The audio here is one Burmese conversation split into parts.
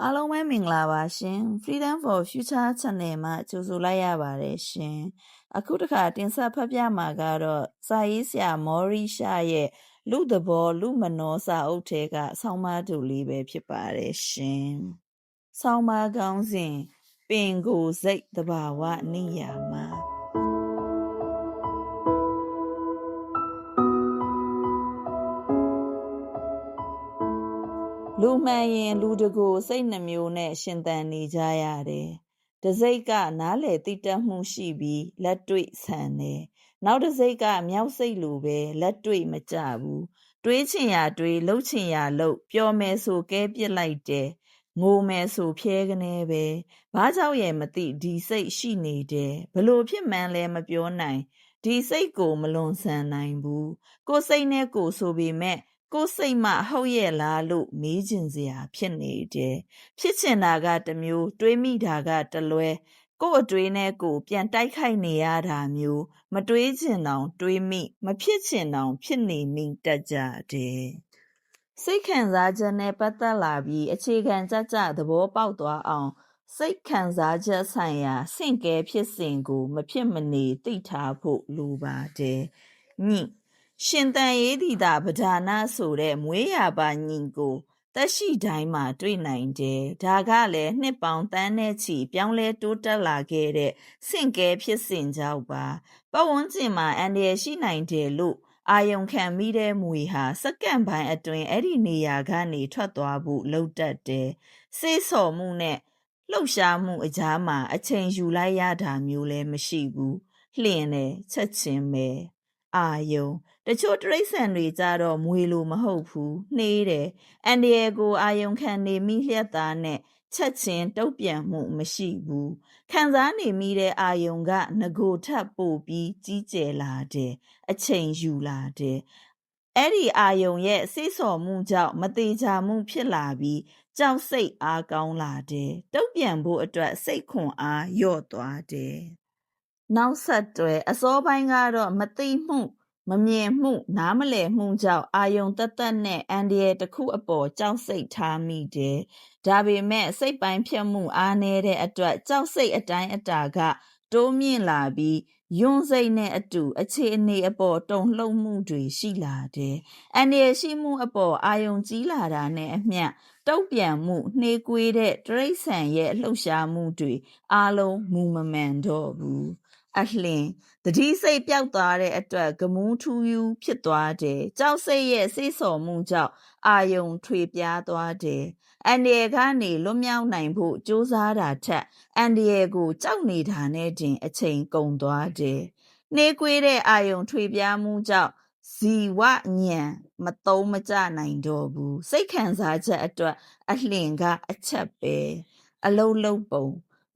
အားလုံးပဲမင်္ဂလာပါရှင် Freedom for Future Channel မှာကြိုဆိုလိုက်ရပါတယ်ရှင်အခုတစ်ခါတင်ဆက်ဖတ်ပြမှာကတော့စာရေးဆရာမော်ရီရှာရဲ့လူသဘောလူမနောစာအုပ်ထဲကဆောင်းပါးတူလေးပဲဖြစ်ပါတယ်ရှင်ဆောင်းပါးကောင်းစဉ်ပင်ကိုစိတ်တဘာဝနိယာမှာ လူမှန်ရင်လူတကိုစိတ်နှမျိုးနဲ့ရှင်သန်နေကြရတယ်။တစိတ်ကနားလေတိတက်မှုရှိပြီးလက်တွေ့ဆန်တယ်။နောက်တစိတ်ကမြောက်စိတ်လိုပဲလက်တွေ့မကြဘူး။တွေးချင်ရတွေးလှုပ်ချင်ရလှုပ်ပျော်မယ်ဆိုကဲပြစ်လိုက်တယ်။ငိုမယ်ဆိုဖြဲကနေပဲ။ဘာကြောင့်ရဲ့မသိဒီစိတ်ရှိနေတယ်။ဘလို့ဖြစ်မှန်းလဲမပြောနိုင်။ဒီစိတ်ကိုမလွန်ဆန်နိုင်ဘူး။ကိုယ်စိတ်နဲ့ကိုယ်ဆိုပေမဲ့ ကိုယ်စိတ်မှဟုတ်ရဲ့လားလို့မေးချင်စရာဖြစ်နေတယ်။ဖြစ်ချင်တာကတစ်မျိုး တွေးမိတာကတလွဲကိုယ်အတွေးနဲ့ကိုယ်ပြန်တိုက်ခိုက်နေရတာမျိုး မတွေးချင်တော့တွေးမိမဖြစ်ချင်တော့ဖြစ်နေမိတတ်ကြတယ်။စိတ်ခံစားချက်နဲ့ပတ်သက်လာပြီးအခြေခံကြကြသဘောပေါက်သွားအောင်စိတ်ခံစားချက်ဆိုင်ရာစင့်ကဲဖြစ်စဉ်ကို မဖြစ်မနေသိထားဖို့လိုပါတယ်။ညိ ရှင်တန်ရေးဒီတာပဒါနာဆိုတဲ့မွေးရပါညီကိုတက်ရှိတိုင်းမှာတွေ့နိုင်တယ်။ဒါကလည်းနှစ်ပေါင်းတန်းနဲ့ချီပြောင်းလဲတိုးတက်လာခဲ့တဲ့စင့်ကဲဖြစ်စဉ်ကြောင့်ပါ။ပတ်ဝန်းကျင်မှာအန္တရာယ်ရှိနိုင်တယ်လို့အာယုံခံမိတဲ့မွေဟာစက္ကန့်ပိုင်းအတွင်းအဲ့ဒီနေရာကနေထွက်သွားဖို့လှုပ်တတ်တယ်။စေးစော်မှုနဲ့လှုပ်ရှားမှုအကြားမှာအချိန်ယူလိုက်ရတာမျိုးလည်းမရှိဘူး။လှင်တယ်ချက်ချင်းပဲ အာယုံတချို့တရိษံတွေကြတော့မွေလိုမဟုတ်ဘူးနှေးတယ်အန်ဒီယေကိုအာယုံခံနေမိလျက်သားနဲ့ချက်ချင်းတုတ်ပြန်မှုမရှိဘူးခံစားနေမိတဲ့အာယုံကငကိုထပ်ပို့ပြီးကြီးကျယ်လာတယ်အချိန်ယူလာတယ်အဲ့ဒီအာယုံရဲ့စိတ်ဆော်မှုကြောင့်မသေးချာမှုဖြစ်လာပြီးကြောက်စိတ်အားကောင်းလာတယ်တုတ်ပြန်ဖို့အတွက်စိတ်ခွန်အားလျော့သွားတယ် နောက်ဆက်တွဲအစောပိုင်းကတော့မသိမှုမမြင်မှုနားမလည်မှုကြောင့်အာယုံတက်တက်နဲ့အန်ဒီရဲ့တစ်ခုအပေါ်ကြောက်စိတ်ထားမိတယ်။ဒါပေမဲ့စိတ်ပိုင်းဖြတ်မှုအားနည်းတဲ့အတွက်ကြောက်စိတ်အတိုင်းအတာကတိုးမြင့်လာပြီးယွန်းစိတ်နဲ့အတူအခြေအနေအပေါ်တုန်လှုပ်မှုတွေရှိလာတယ်။အန်ဒီရဲ့ရှိမှုအပေါ်အာယုံကြီးလာတာနဲ့အမျှတုတ်ပြန်မှုနှေးကွေးတဲ့တရိษံရဲ့လှုပ်ရှားမှုတွေအားလုံးမူမမှန်တော့ဘူး။ အလျင်တတိစိတ်ပျောက်သွားတဲ့အတွက်ကမူးထူးယူဖြစ်သွားတယ်ကြောက်စိတ်ရဲ့စိတ်ဆော်မှုကြောင့်အာယုံထွေပြားသွားတယ်အန်ဒီယေကနေလွတ်မြောက်နိုင်ဖို့ကြိုးစားတာထက်အန်ဒီယေကိုကြောက်နေတာနဲ့တင်အချိန်ကုန်သွားတယ်နှေးကွေးတဲ့အာယုံထွေပြားမှုကြောင့်ဇီဝညံမတုံးမကြနိုင်တော့ဘူးစိတ်ခံစားချက်အတွက်အလျင်ကအချက်ပဲအလုံးလုံးပုံ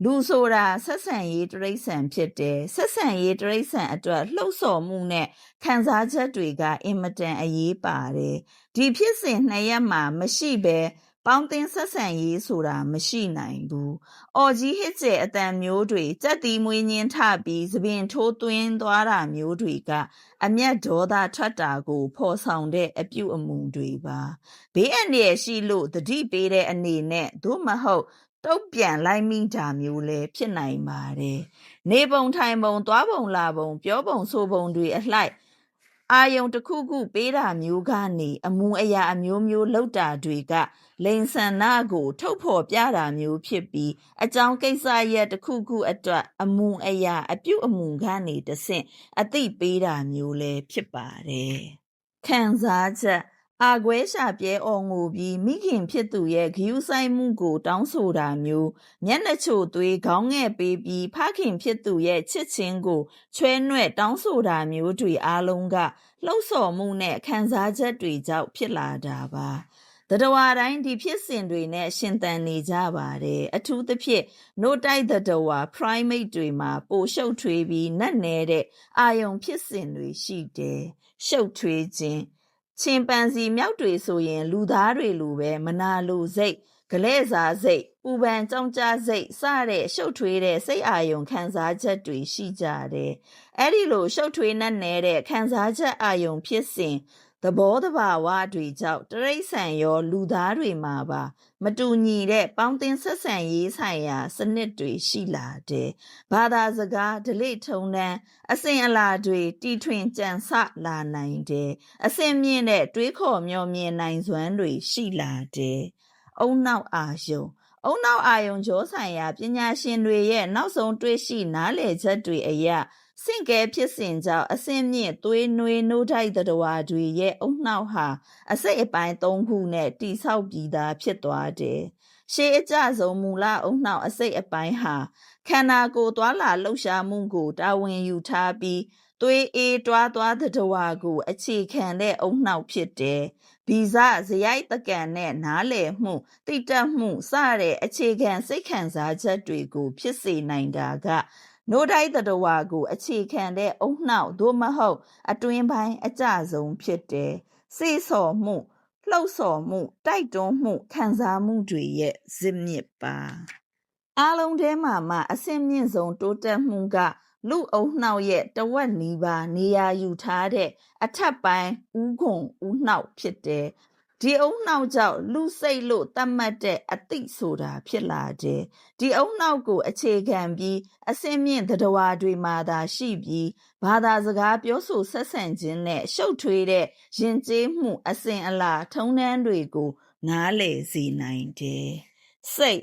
လူဆိုတာဆက်ဆံရေးတရိษံဖြစ်တယ်ဆက်ဆံရေးတရိษံအတွက်လှုပ်ဆော်မှုနဲ့ခံစားချက်တွေကအင်မတန်အရေးပါတယ်ဒီဖြစ်စဉ်နှစ်ရက်မှာမရှိဘဲပေါင်းတင်ဆက်ဆံရေးဆိုတာမရှိနိုင်ဘူး။အော်ကြီးဟစ်ကျဲအတန်မျိုးတွေကြက်တီမွေးညင်းထပြီးသပင်ထိုးသွင်းသွားတာမျိုးတွေကအမျက်ဒေါသထွက်တာကိုဖော်ဆောင်တဲ့အပြုအမူတွေပါ။ဘေးအန္တရာယ်ရှိလို့တတိပေးတဲ့အနေနဲ့သို့မဟုတ်တုတ်ပြန်လိုက်မိတာမျိုးလည်းဖြစ်နိုင်ပါတယ်။နေပုံထိုင်ပုံသွားပုံလာပုံပြောပုံဆိုပုံတွေအလှိုက်အာယုံတစ်ခုခုပေးတာမျိုးကနေအမူအရာအမျိုးမျိုးလောက်တာတွေကလိန်ဆန္ဒကို ထုတ်ဖော်ပြတာမျိုးဖြစ်ပြီးအကြောင်းကိစ္စရဲ့တစ်ခုခုအတွက်အမူအရာအပြုအမူကနေတဆင့်အသိပေးတာမျိုးလည်းဖြစ်ပါတယ်။ခံစားချက် အာခွဲရှာပြဲအော်ငိုပြီးမိခင်ဖြစ်သူရဲ့ဂယုဆိုင်မှုကို တောင်းဆိုတာမျိုးမျက်နှာချိုသွေးခေါင်းငဲ့ပေးပြီးဖခင်ဖြစ်သူရဲ့ချစ်ချင်းကိုချွဲနွဲ့တောင်းဆိုတာမျိုးတွေအားလုံးကလှုပ်ဆော်မှုနဲ့ခံစားချက်တွေကြောင့်ဖြစ်လာတာပါတတဝါတိုင်းဒီဖြစ်စဉ်တွေနဲ့ရှင်သန်နေကြပါတယ်အထူးသဖြင့် no တိုက်တတဝါ primate တွေမှာပိုရှုပ်ထွေးပြီးနတ်နေတဲ့အာယုံဖြစ်စဉ်တွေရှိတယ်ရှုပ်ထွေးခြင်း ချင်ပန်စီမြောက်တွေဆိုရင် လူသားတွေလိုပဲမနာလိုစိတ်ဂလဲ့စားစိတ်ပူပန်ကြောင်ကြစိတ်စတဲ့ရှုပ်ထွေးတဲ့စိတ်အာယုံခံစားချက်တွေရှိကြတယ်။အဲ့ဒီလိုရှုပ်ထွေးနှက်နေတဲ့ခံစားချက်အာယုံဖြစ်စဉ် သဘောတဘာဝတွေကြောင့်တရိษံရောလူသားတွေမှာပါ မတူညီတဲ့ပေါင်းတင်ဆက်ဆံရေးဆိုင်ရာ စနစ်တွေရှိလာတယ်။ဘာသာစကားဓလေ့ထုံးတမ်းအစဉ်အလာတွေတီထွင်ကြံစလာနိုင်တယ်။အစဉ်မြင့်တဲ့တွေးခေါ်မျှော်မြင်နိုင်စွမ်းတွေရှိလာတယ်။အုံနောက်အာယုံအုံနောက်အာယုံကျောဆိုင်ရာပညာရှင်တွေရဲ့နောက်ဆုံးတွေ့ရှိနားလည်ချက်တွေအရ စင့်ကဲဖြစ်စဉ်ကြောင့်အစင်းမြင့်သွေးနွေးနိုးတိုက်တတော်ဝါတွေရဲ့အုံနောက်ဟာအစိတ်အပိုင်း၃ခုနဲ့တိဆောက်ပြီးသားဖြစ်သွားတယ်။ရှေးအကြဆုံးမူလအုံနောက်အစိတ်အပိုင်းဟာခန္ဓာကိုယ်သွာလာလှုပ်ရှားမှုကိုတာဝန်ယူထားပြီးသွေးအေးတွားသွားတဲ့တဝါကိုအခြေခံတဲ့အုံနောက်ဖြစ်တယ်။ဗီဇဇယိုက်တကန်နဲ့နားလည်မှုတိတက်မှုစတဲ့အခြေခံစိတ်ခံစားချက်တွေကိုဖြစ်စေနိုင်တာက နိုးတိုက်တဝါကိုအခြေခံတဲ့အုံနောက်သို့မဟုတ် အတွင်းပိုင်းအကြဆုံးဖြစ်တယ်။စေဆော်မှုလှုပ်ဆော်မှုတိုက်တွန်းမှုခံစားမှုတွေရဲ့ဇစ်မြစ်ပါအားလုံးထဲမှာမှအဆင့်မြင့်ဆုံးတိုးတက်မှုကလူအုံနှောက်ရဲ့တဝက်နီးပါးနေရာယူထားတဲ့အထက်ပိုင်းဥခုံဥနှောက်ဖြစ်တယ် ဒီအုံနှောက်ကြောင့်လူစိတ်လို့တတ်မှတ်တဲ့အသိဆိုတာဖြစ်လာတယ်ဒီအုံနှောက်ကိုအခြေခံပြီးအစင်းမြင့်သတ္တဝါတွေမှာသာရှိပြီးဘာသာစကားပြောဆိုဆက်ဆံခြင်းနဲ့ရှုပ်ထွေးတဲ့ယဉ်ကျေးမှုအစဉ်အလာထုံးတမ်းတွေကိုနားလည်စေနိုင်တယ်စိတ်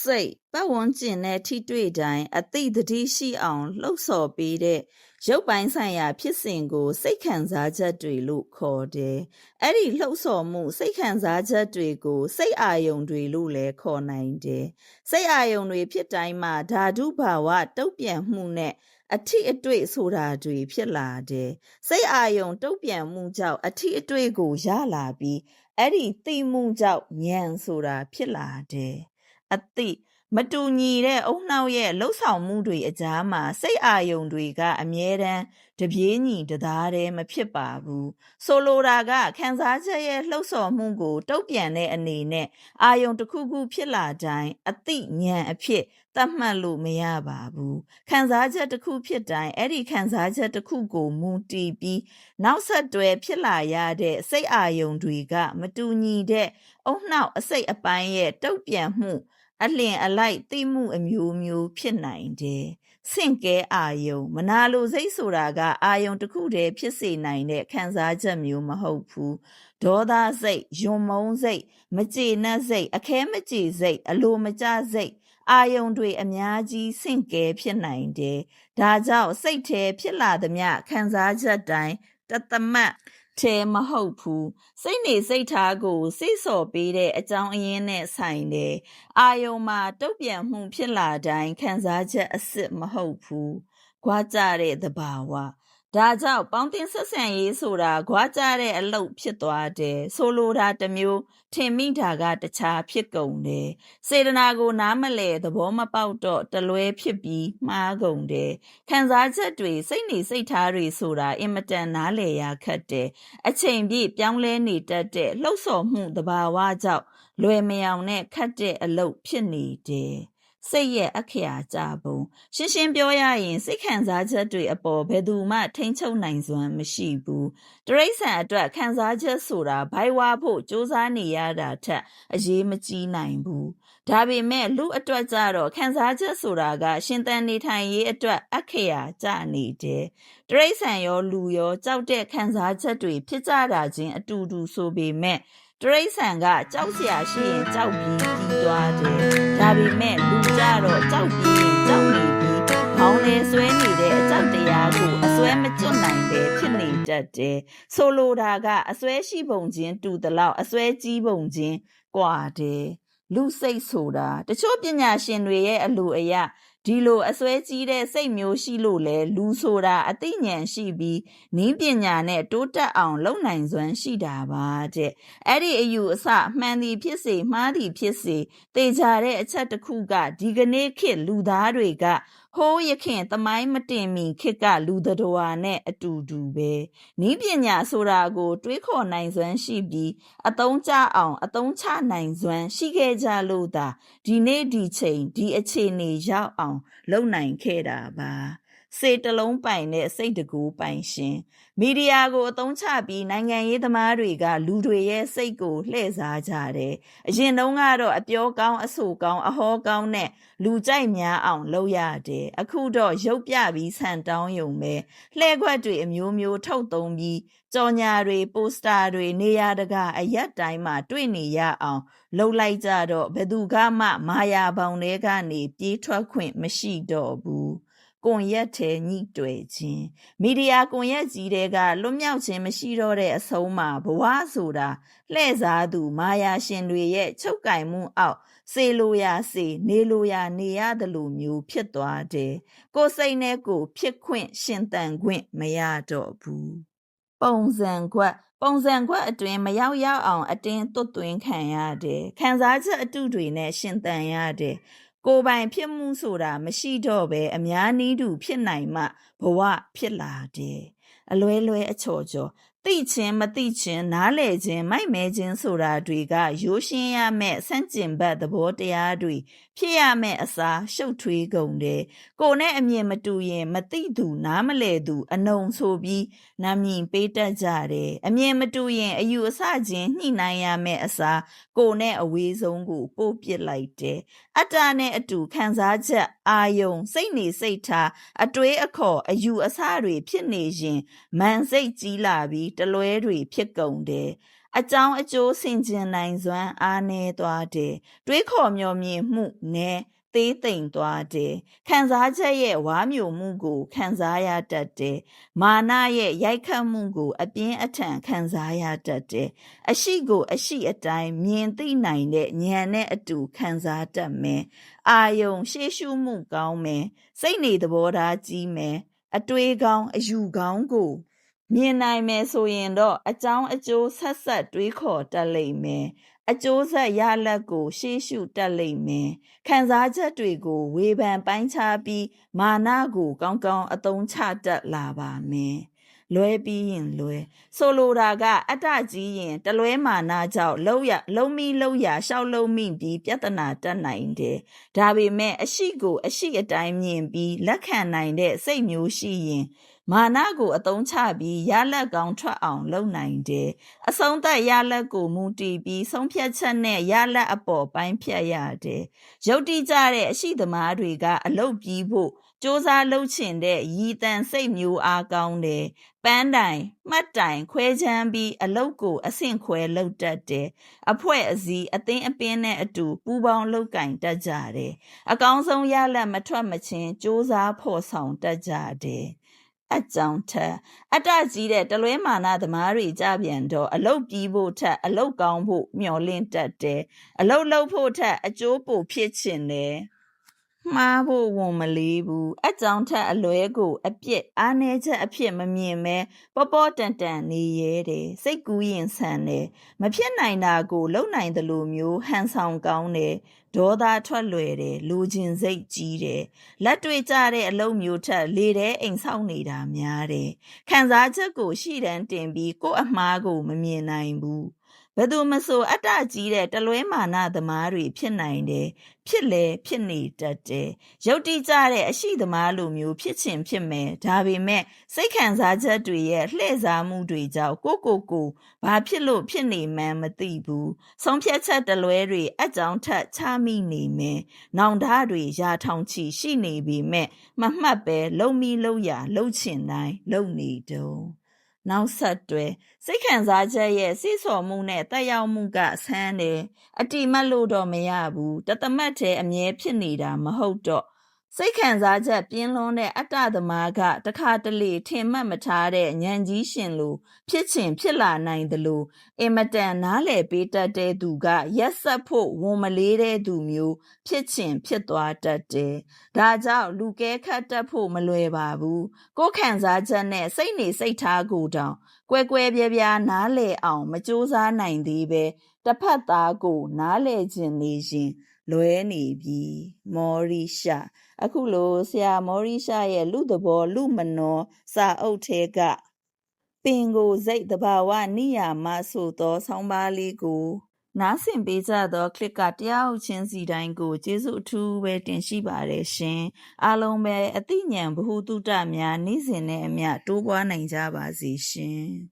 စိတ်ပတ်ဝန်းကျင်နဲ့ထိတွေ့တိုင်းအသိတတိရှိအောင်လှုပ်ဆော်ပေးတဲ့ ရုပ်ပိုင်းဆိုင်ရာဖြစ်စဉ်ကို စိတ်ခံစားချက်တွေလို့ခေါ်တယ်။အဲ့ဒီလှုပ်ဆော်မှု စိတ်ခံစားချက်တွေကို စိတ်အာယုံတွေလို့လည်းခေါ်နိုင်တယ်။စိတ်အာယုံတွေဖြစ်တိုင်းမှာဓာတုဘာဝတုတ်ပြန်မှုနဲ့အထိအတွေ့ဆိုတာတွေဖြစ်လာတယ်။စိတ်အာယုံတုတ်ပြန်မှုကြောင့်အထိအတွေ့ကိုရလာပြီးအဲ့ဒီသိမှုကြောင့်ဉာဏ်ဆိုတာဖြစ်လာတယ်။အသိ မတူညီတဲ့အုံနှောက်ရဲ့လှုပ်ဆောင်မှုတွေအကြားမှာစိတ်အာယုံတွေကအမြဲတမ်းတပြေးညီတသားတည်းမဖြစ်ပါဘူးဆိုလိုတာကခံစားချက်ရဲ့လှုပ်ဆော်မှုကိုတုတ်ပြန်တဲ့အနေနဲ့အာယုံတစ်ခုခုဖြစ်လာတိုင်းအသိဉာဏ်အဖြစ်သတ်မှတ်လို့မရပါဘူးခံစားချက်တစ်ခုဖြစ်တိုင်းအဲ့ဒီခံစားချက်တစ်ခုကိုမူတည်ပြီးနောက်ဆက်တွဲဖြစ်လာရတဲ့စိတ်အာယုံတွေက မတူညီတဲ့အုံနှောက်အစိတ်အပိုင်းရဲ့တုတ်ပြန်မှု အလျင်အလိုက်သိမှုအမျိုးမျိုးဖြစ်နိုင်တယ်။ဆင့်ကဲအာယုံမနာလိုစိတ်ဆိုတာကအာယုံတစ်ခုတည်းဖြစ်စေနိုင်တဲ့ခံစားချက်မျိုးမဟုတ်ဘူး။ဒေါသစိတ်၊ယွံမုန်းစိတ်၊မကြေနပ်စိတ်၊အခဲမကြေစိတ်၊အလိုမကျစိတ်အာယုံတွေအများကြီးဆင့်ကဲဖြစ်နိုင်တယ်။ဒါကြောင့်စိတ်ထဲဖြစ်လာသမျှခံစားချက်တိုင်းတသမတ် ထဲမဟုတ်ဘူးစိတ်နေစိတ်ထားကိုစိတ်ဆော်ပေးတဲ့အကြောင်းအရင်းနဲ့ဆိုင်တယ်အာယုံမှာတုတ်ပြန်မှုဖြစ်လာတိုင်းခံစားချက်အစ်စ်မဟုတ်ဘူးကြွားကြတဲ့သဘာဝ ဒါကြောင့်ပေါင်းတင်ဆက်ဆံရေးဆိုတာကြွားကြတဲ့အလုပ်ဖြစ်သွားတယ်ဆိုလိုတာတစ်မျိုးထင်မိတာကတခြားဖြစ်ကုန်တယ်စေတနာကိုနားမလဲသဘောမပေါက်တော့တလွဲဖြစ်ပြီးမှားကုန်တယ်ခံစားချက်တွေစိတ်နေစိတ်ထားတွေဆိုတာအင်မတန်နားလည်ရခက်တယ်အချိန်ပြည့်ပြောင်းလဲနေတတ်တဲ့လှုပ်ဆော်မှုသဘာဝကြောင့်လွယ်မယောင်နဲ့ခတ်တဲ့အလုပ်ဖြစ်နေတယ် စိတ်ရဲ့အခရာကြပုံရှင်းရှင်းပြောရရင်စိတ်ခံစားချက်တွေအပေါ်ဘယ်သူမှထိန်းချုပ်နိုင်စွမ်းမရှိဘူးတရိษံအတွက်ခံစားချက်ဆိုတာဘိုင်ဝါဖို့စူးစမ်းနေရတာထက်အရေးမကြီးနိုင်ဘူးဒါပေမဲ့လူအတွက်ကြတော့ခံစားချက်ဆိုတာက ရှင်သန်နေထိုင်ရေးအတွက်အခရာကြနေတယ်တရိษံရောလူရောကြောက်တဲ့ခံစားချက်တွေဖြစ်ကြတာချင်းအတူတူဆိုပေမဲ့တရိษံကကြောက်စရာရှိရင်ကြောက်ပြီးပြီးသွားတယ်။ဒါ ပေမဲ့လူကြတော့ကြောက်ပြီးရင်ကြောက်နေပြီးခေါင်းလဲဆွဲနေတဲ့အကြောက်တရားကိုအစွဲမကျွတ်နိုင်ပဲဖြစ်နေတတ်တယ်။ဆိုလိုတာကအစွဲရှိပုံချင်းတူသလောက်အစွဲကြီးပုံချင်းကွာတယ်။လူစိတ်ဆိုတာတချို့ပညာရှင်တွေရဲ့အလိုအရ ဒီလိုအစွဲကြီးတဲ့စိတ်မျိုးရှိလို့လဲလူဆိုတာအသိဉာဏ်ရှိပြီးနည်းပညာနဲ့တိုးတက်အောင် လုပ်နိုင်စွမ်းရှိတာပါတဲ့အဲ့ဒီအယူအဆမှန်သည်ဖြစ်စေမှားသည်ဖြစ်စေတေချာတဲ့အချက်တစ်ခုကဒီကနေ့ခေတ်လူသားတွေက ဟိုးရခင်သမိုင်းမတင်မီခေတ်ကလူသတ္တဝါနဲ့အတူတူပဲနီးပညာဆိုတာကို တွေးခေါ်နိုင်စွမ်းရှိပြီးအသုံးချအောင်အသုံးချနိုင်စွမ်းရှိခဲ့ကြလို့သာဒီနေ့ဒီချိန်ဒီအခြေအနေရောက်အောင် လုပ်နိုင်ခဲ့တာပါစေတလုံးပိုင်တဲ့စိတ်တကူပိုင်ရှင် မီဒီယာကိုအသုံးချပြီးနိုင်ငံရေးသမားတွေကလူတွေရဲ့စိတ်ကိုလှည့်စားကြတယ်အရင်တုန်းကတော့အပြောကောင်းအဆိုကောင်းအဟောကောင်းနဲ့လူကြိုက်များအောင်လုပ်ရတယ်အခုတော့ရုပ်ပြပြီးဆန်တောင်းယုံပဲလှဲခွက်တွေအမျိုးမျိုးထုတ်သုံးပြီးကြော်ညာတွေပိုစတာတွေနေရာတကာအရက်တိုင်းမှာတွေ့နေရအောင်လှုပ်လိုက်ကြတော့ဘယ်သူကမှမာယာပေါင်တွေကနေပြေးထွက်ခွင့်မရှိတော့ဘူး ကွန်ရက်ထဲညှိတွေ့ခြင်းမီဒီယာကွန်ရက်ကြီးတွေကလွတ်မြောက်ခြင်းမရှိတော့တဲ့အဆုံးမှာဘဝဆိုတာလှဲ့စားသူမာယာရှင်တွေရဲ့ချုပ်ကင်မှုအောက်စေလိုရာစေနေလိုရာနေရတယ်လို့မျိုးဖြစ်သွားတယ်ကိုယ်စိတ်နဲ့ကိုယ်ဖြစ်ခွင့်ရှင်သန်ခွင့်မရတော့ဘူးပုံစံခွက်ပုံစံခွက်အတွင်းမရောက်ရောက်အောင်အတင်းသွတ်သွင်းခံရတယ်ခံစားချက်အတုတွေနဲ့ရှင်သန်ရတယ် ကိုယ်ပိုင်ဖြစ်မှုဆိုတာမရှိတော့ဘဲအများနည်းတူဖြစ်နိုင်မှဘဝဖြစ်လာတယ်အလွဲလွဲအချော်ချော် သိချင်းမသိချင်းနားလေချင်းမိုက်မဲချင်းဆိုတာတွေကရိုးရှင်းရမယ့်ဆန့်ကျင်ဘက်သဘောတရားတွေဖြစ်ရမယ့်အစားရှုပ်ထွေးကုန်တယ်ကိုနဲ့အမြင်မတူရင်မသိသူနားမလဲသူအနုံဆိုပြီးနာမြင်ပေးတတ်ကြတယ်အမြင်မတူရင်အယူအဆချင်းညှိနှိုင်းရမယ့်အစားကိုနဲ့အဝေးဆုံးကိုပို့ပစ်လိုက်တယ်အတ္တနဲ့အတူခံစားချက်အာယုံစိတ်နေစိတ်ထားအတွေးအခေါ်အယူအဆတွေဖြစ်နေရင်မန်စိတ်ကြီးလာပြီးတလွဲတွေဖြစ်ကုန်တယ်အကြောင်းအကျိုးဆင်ခြင်နိုင်စွမ်းအားနည်းသွားတယ်တွေးခေါ်မျှော်မြင်မှုနဲ့သေးသိမ်သွားတယ်ခံစားချက်ရဲ့ဝါမျိုးမှုကိုခံစားရတတ်တယ်မာနရဲ့ရိုက်ခတ်မှုကို အပြင်းအထန်ခံစားရတတ်တယ်အရှိကိုအရှိအတိုင်းမြင်သိနိုင်တဲ့ဉာဏ်နဲ့အတူခံစားတတ်မယ်အာယုံရှေ့ရှုမှုကောင်းမယ်စိတ်နေသဘောထားကြီးမယ်အတွေးကောင်းအယူကောင်းကို မြင်နိုင်မယ်ဆိုရင်တော့အကြောင်းအကျိုးဆက်ဆက်တွေးခေါ်တတ်လိမ့်မယ်အကျိုးဆက်ရလဒ်ကိုရှေ့ရှုတတ်လိမ့်မယ်ခံစားချက်တွေကို ဝေဖန်ပိုင်းခြားပြီးမာနကို ကောင်းကောင်းအသုံးချတတ်လာပါမယ်လွဲပြီးရင်လွဲဆိုလိုတာကအတ္တကြီးရင်တလွဲမာနာကြောင့်လုံးရလုံးမိလုံးရရှောက်လုံးမိပြီးပြဿနာတက်နိုင်တယ်ဒါပေမဲ့အရှိကို အရှိအတိုင်းမြင်ပြီးလက်ခံနိုင်တဲ့စိတ်မျိုးရှိရင် မာနကိုအသုံးချပြီးရလက်ကောင်းထွက်အောင်လုပ်နိုင်တယ်။အဆုံးသတ်ရလက်ကိုမူတည်ပြီးဆုံးဖြတ်ချက်နဲ့ရလက်အပေါ်ပိုင်းဖြတ်ရတယ်။ရုပ်တိကြတဲ့အရှိသမားတွေကအလုတ်ပြီးဖို့စ조사လှုပ်ချင်တဲ့ရည်တန်စိတ်မျိုးအားကောင်းတယ်။ပန်းတိုင်မှတ်တိုင်ခွဲချမ်းပြီးအလုတ်ကိုအဆင့်ခွဲလှုပ်တတ်တယ်။အဖွဲ့အစည်းအသင်းအပင်းနဲ့အတူပူးပေါင်းလှုပ်ကင်တတ်ကြတယ်။အကောင်းဆုံးရလက်မထွက်မချင်းစ조사ဖော်ဆောင်တတ်ကြတယ်။ အကြောင်းထက်အတ္တကြီးတဲ့တလွဲမာနသမားတွေကြပြန်တော့အလုတ်ပြီးဖို့ထက်အလုတ်ကောင်းဖို့မျှော်လင့်တတ်တယ်အလုတ်လုပ်ဖို့ထက်အကျိုးပိုဖြစ်ချင်တယ် မှားဖို့ဝန်မလေးဘူးအကြောင်းထက်အလွဲကိုအပြစ်အားနည်းချက်အဖြစ်မမြင်မဲပေါ်ပေါ်တန်တန်နေရဲတယ်စိတ်ကူးရင်ဆန်တယ်မဖြစ်နိုင်တာကိုလုံနိုင်တယ်လို့မျိုးဟန်ဆောင်ကောင်းတယ်ဒေါသထွက်လွယ်တယ်လူချင်းစိတ်ကြီးတယ်လက်တွေ့ကြတဲ့အလုံးမျိုးထက်လေတဲ့အိမ်ဆောက်နေတာများတယ်ခံစားချက်ကိုရှိတန်းတင်ပြီးကိုယ့်အမှားကိုမမြင်နိုင်ဘူး ဘယ်သူမဆိုအတ္တကြီးတဲ့တလွဲမာနသမားတွေဖြစ်နိုင်တယ်ဖြစ်လေဖြစ်နေတတ်တယ်ရုပ်တိကြတဲ့အရှိသမားလိုမျိုးဖြစ်ချင်ဖြစ်မယ်ဒါပေမဲ့စိတ်ခံစားချက်တွေရဲ့လှည့်စားမှုတွေကြောင့်ကိုကိုကိုဘာဖြစ်လို့ဖြစ်နေမှန်းမသိဘူးဆုံးဖြတ်ချက်တလွဲတွေအကြောင်းထက်ချမိနေမယ်နောင်တတွေရာထောင်ချီရှိနေပြီမဲ့မမှတ်ပဲလုံမီလုံရလုံချင်တိုင်းလုံနေတုံး နောက်ဆက်တွဲစိတ်ခံစားချက်ရဲ့စိစော်မှုနဲ့တက်ရောက်မှုကဆန်းတယ်အတိမတ်လို့တော့မရဘူးတသမတ်တည်းအမြဲဖြစ်နေတာမဟုတ်တော့ စိတ်ခံစားချက်ပြင်းလွန်းတဲ့အတ္တသမားကတခါတလေထင်မှတ်မထားတဲ့ဉာဏ်ကြီးရှင်လိုဖြစ်ချင်ဖြစ်လာနိုင်သလိုအင်မတန်နားလည်ပေးတတ်တဲ့သူကရက်ဆက်ဖို့ဝန်မလေးတဲ့သူမျိုးဖြစ်ချင်ဖြစ်သွားတတ်တယ်။ဒါကြောင့်လူကဲခတ်တတ်ဖို့မလွယ်ပါဘူး။ကိုယ်ခံစားချက်နဲ့စိတ်နေစိတ်ထားကိုတောင်ကွဲကွဲပြားပြားနားလည်အောင်မကြိုးစားနိုင်သေးပဲတစ်ဖက်သားကိုနားလည်ခြင်းနေရင်လွဲနေပြီမောရိရှာ အခုလိုဆရာမောရိရှာရဲ့လူသဘောလူမနောစာအုပ်ထဲကပင်ကိုစိတ်တဘာဝနိယာမဆိုသောဆောင်းပါးလေးကိုနားဆင်ပေးကြသောကလစ်ကတရားဟုတ်ချင်းစီတိုင်းကိုကျေးဇူးအထူးပဲတင်ရှိပါတယ်ရှင်အားလုံးပဲအသိဉာဏ်ဘ ഹു တုတများနေ့စဉ်နဲ့အမျှတိုးပွားနိုင်ကြပါစေရှင်